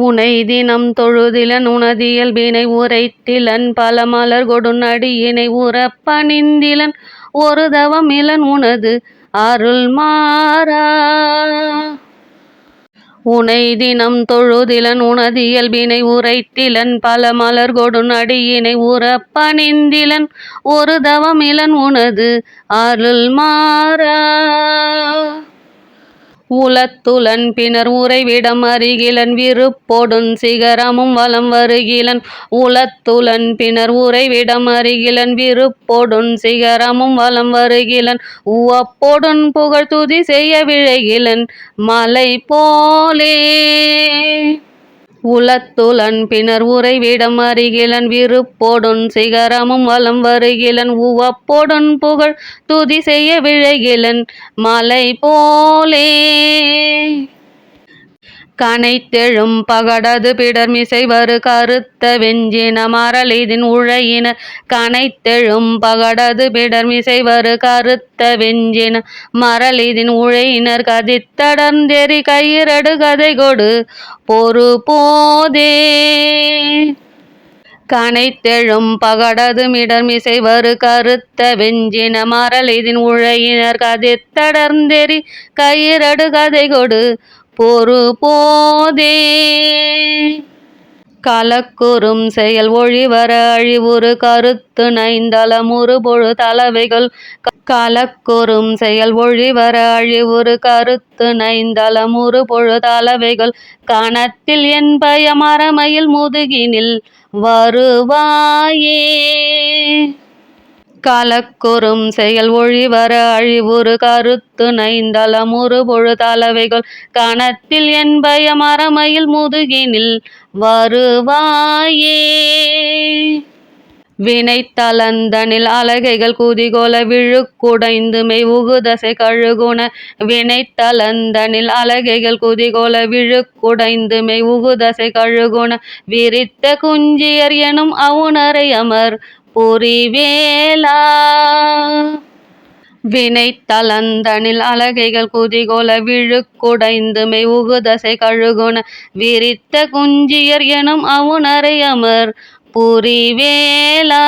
உனை தினம் தொழுதிலன் உனதியல்பினை உரைத்திலன் பலமலர் கொடுநடியினை உறப் பணிந்திலன் ஒரு தவமிலன் உனது அருள் மாறா. உனை தினம் தொழுதிலன் உனதியல்பினை உரைத்திலன் பலமலர் கொடுநடியினை உறப் பணிந்திலன் ஒரு தவமிலன் உனது அருள் மாறா. உலத்துலன் பிணர் உறைவிடம் அருகிலன் விருப்பொடுஞ் சிகரமும் வலம் வருகிலன். உலத்துலன் பிணர் உறைவிடம் அருகிலன் விருப்பொடுஞ் சிகரமும் வலம் வருகிலன். உவப்பொடுஞ் புகழ் துதி செய்ய விழகிலன் மலை போலே உலத்துலன் பின்னர் உரை உறைவிடம் அருகிலன் விருப்போடுன் சிகரமும் வலம் வருகிலன் உவப்போடுன் புகழ் துதி செய்ய விழைகிலன் மலை போலே கனைத்தெழும் பகடது பிடர்மிசை வரு கருத்த வெஞ்சின மரளிதின் உழையினர் கனைத்தெழும் பகடது பிடர்மிசை வரு கருத்த வெஞ்சின மரளிதின் உழையினர் கதித்தடர்ந்தெறி கயிரடு கதை கொடு பொறு போதே. கனைத்தெழும் பகடது மிடர்மிசை வரு கருத்த வெஞ்சின மரளிதின் உழையினர் கதித்தடர்ந்தெறி கயிரடு கதை கொடு பொறு போதே கலக்குறும் செயல் ஒழிவர அழிவுறு கருத்து நைந்தளமுறு பொழு தலைவைகள். கலக்குறும் செயல் ஒழிவர அழிவுறு கருத்து நைந்தளமுறு பொழு தலைவைகள். கணத்தில் என் பய முதுகினில் வருவாயே. கலக்குறும் செயல் ஒழிவர அழிவுறு கருத்து நைந்தளமுறு பொழு தளவைகள் கணத்தில் என் பயம் அறமையில் முதுகினில் வருவாயே. வினைத்தளந்தனில் அலகைகள் குதிகோல விழுக்குடைந்து மெய் உகுதசை கழுகுண வினைத்தளந்தனில் அலகைகள் குதிகோல விழுக்குடைந்து மெய் உகுதசை கழுகுண விரித்த குஞ்சியர் எனும் அவுணரை அமர் புரிவேலா வினைத்தளந்தனில் அலகைகள் குதிகோல விழுக்குடைந்து மெய் உகுதசை கழுகுண விரித்த குஞ்சியர் எனும் அவுணரை அமர். புரிவேலா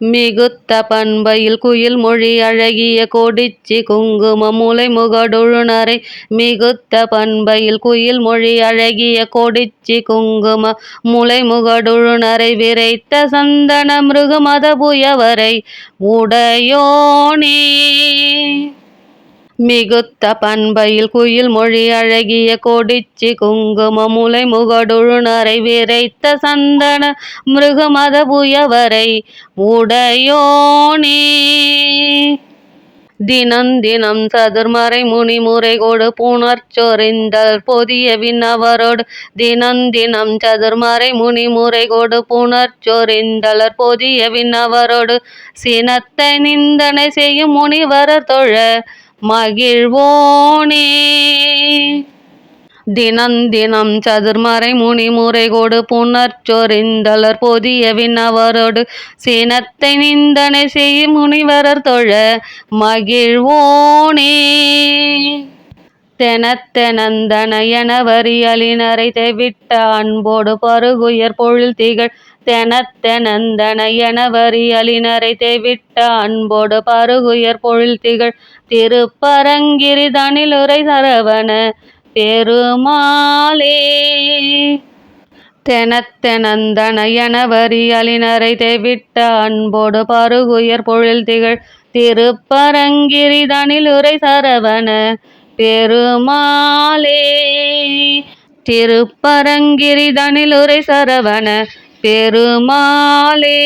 மிகுத்த பண்பையில் குயில் மொழி அழகிய கொடிச்சி குங்கும முலை முகடொழுநரை. மிகுத்த பண்பையில் குயில் மொழி அழகிய கொடிச்சி குங்கும முலை முகடொழுநரை. விரைத்த சந்தன மிருகமத புயவரை உடையோனே. மிகுத்த பண்பையில் குயில் மொழி அழகிய கொடிச்சி குங்கும முலை முகடொழுநரை விரைத்த சந்தன மிருகமத புயவரை உடையோனே தினந்தினம் சதுர்மறை முனி முறை கொடு புணர்ச்சொரிந்தல் பொதிய விண்ணவரோடு. தினந்தினம் சதுர்மறை முனி முறை கொடு புணர்ச்சொரிந்தலர் பொதிய விண்ணவரோடு. சினத்தை நிந்தனை செய்யும் முனிவரர் தொழ மகிழ்வோனே. தினந்தினம் சதுர்மறை முனி முறைகோடு கொடு பொதிய விண்ணவரோடு சினத்தை நிந்தனை செய்யும் முனிவரர் தொழ மகிழ்வோனே. தெனத்தெனந்தன என வரியலினரை தெவிட்ட அன்போடு பருகுயர் பொழில் திகழ் தெனத்தெனந்தனையனவரி அலினரை தேவிட்ட அன்போடு பருகுயர் பொழில் திகழ் திருப்பரங்கிரி தனிலுரை சரவண பெருமாளே. தெனத்தெனந்தனையனவரி அலினரை தேவிட்ட அன்போடு பருகுயர் பொழில் திகழ் திருப்பரங்கிரி தனிலுரை சரவண பெருமாளே. திருப்பரங்கிரி தனிலுரை சரவண பெருமாளே.